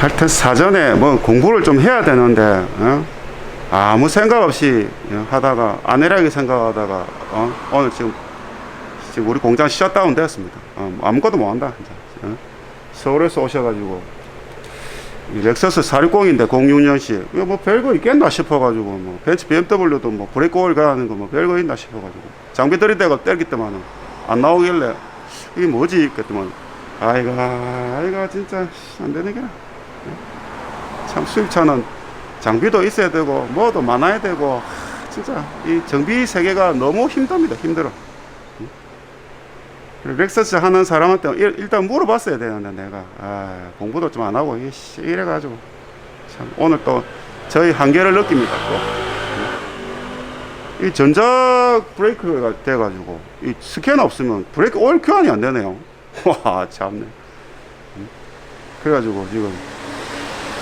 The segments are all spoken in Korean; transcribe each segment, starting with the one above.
하여튼 사전에 뭐 공부를 좀 해야 되는데 어? 아무 생각 없이 하다가 안일하게 생각하다가 어? 오늘 지금 지금 우리 공장 셧다운 되었습니다. 어, 뭐 아무것도 못 한다. 어? 서울에서 오셔가지고 이 렉서스 460인데 06년식 이거 뭐 별거 있겠나 싶어가지고 뭐 벤츠 BMW도 뭐 브레이크 오일 가는 거 뭐 별거 있나 싶어가지고 장비 들이대고 떼기때만은 안 나오길래 이게 뭐지 그랬더만 아이가 아이가 진짜 안 되네 게 참 수입차는 장비도 있어야 되고 뭐도 많아야 되고 하, 진짜 이 정비 세계가 너무 힘듭니다 힘들어 렉서스 하는 사람한테 일- 일단 물어봤어야 되는데 내가 아, 공부도 좀 안 하고 이래가지고 참 오늘 또 저희 한계를 느낍니다 또. 이 전자 브레이크가 돼가지고 이 스캐너 없으면 브레이크 오일 교환이 안 되네요 와 참네 음. 그래가지고 지금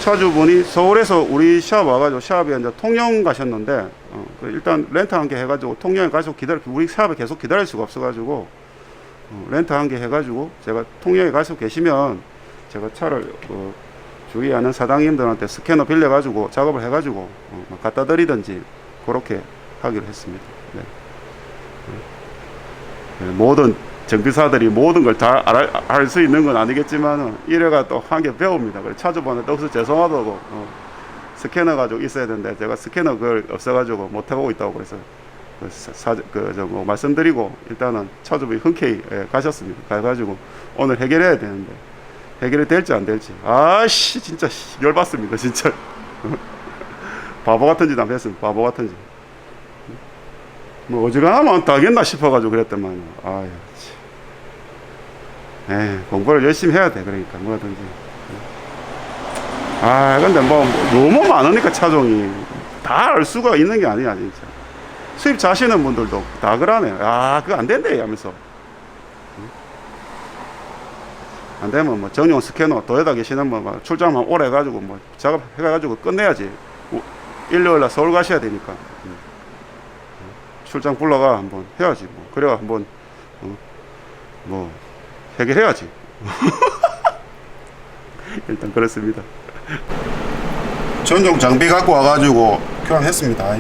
차주분이 서울에서 우리 샵 와가지고 샵에 이제 통영 가셨는데 어, 그 일단 렌트 한 개 해가지고 통영에 가서 기다려 우리 샵에 계속 기다릴 수가 없어가지고 어, 렌트 한 개 해가지고 제가 통영에 가서 계시면 제가 차를 어, 주위에 아는 사장님들한테 스캐너 빌려가지고 작업을 해가지고 어, 막 갖다 드리든지 그렇게 하기로 했습니다. 네. 네, 모든 정비사들이 모든 걸 다 알 수 있는 건 아니겠지만 이래가 또 한 개 배웁니다. 그래 차주분한테 없어 죄송하다고 어, 스캐너 가지고 있어야 되는데 제가 스캐너 그걸 없어가지고 못 해보고 있다고 그래서 그 사, 그저 뭐 말씀드리고 일단은 차주분이 흔쾌히 예, 가셨습니다. 가가지고 오늘 해결해야 되는데 해결이 될지 안 될지 아씨 진짜 씨, 열받습니다 진짜 바보 같은 짓안 했습니다. 바보 같은 짓. 뭐 어지간하면 다 하겠나 싶어가지고 그랬더만 아유 참. 에 공부를 열심히 해야 돼. 그러니까 뭐든지. 아 근데 뭐 너무 많으니까 차종이. 다 알 수가 있는 게 아니야 진짜. 수입 자시는 분들도 다 그러네. 아 그거 안 된대 하면서. 안 되면 뭐 전용 스캐너 도에다 계시는 뭐 출장만 오래 해가지고 뭐 작업 해가지고 끝내야지. 우- 일요일 날 서울 가셔야 되니까. 음. 출장 불러가 한번 해야지 뭐. 그래야 한번 어, 뭐 해결해야지. 일단 그렇습니다. 전용 장비 갖고 와가지고 교환했습니다.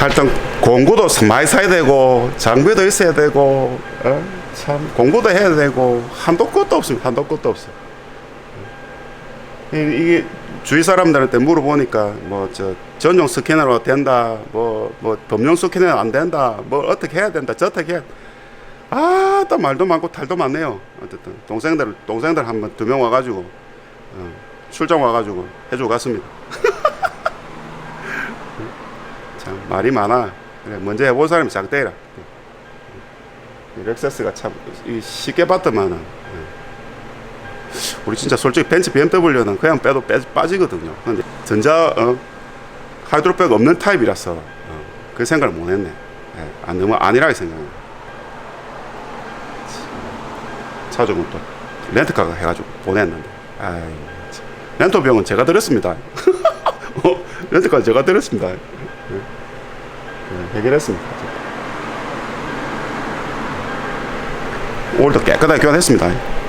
하여튼 공구도 많이 사야 되고 장비도 있어야 되고 어? 참 공부도 해야 되고 한도 끝도 없습니다. 한도 끝도 없어. 이- 이게 주위 사람들한테 물어보니까 뭐 저 전용 스캐너로 된다 뭐 뭐 범용 스캐너 안 된다 뭐 어떻게 해야 된다 저떻게 해 아또 말도 많고 탈도 많네요 어쨌든 동생들 동생들 한 번 두 명 와가지고 어, 출장 와가지고 해주고 갔습니다 참 말이 많아. 그래 먼저 해본 사람이 작대라. 이 렉서스가 참이 쉽게 봤더만은 예. 우리 진짜 솔직히 벤츠 BMW는 그냥 빼도 빼, 빠지거든요. 근데 전자 어, 하이드로백 없는 타입이라서 어, 그 생각을 못 했네. 예, 안 너무 안일하게 생각해. 차주분 또 렌트카가 해가지고 보냈는데, 아이 참. 렌트 비용은 제가 들었습니다. 어, 렌트카 제가 들었습니다. 네, 해결했습니다. 오늘도 깨끗하게 교환했습니다.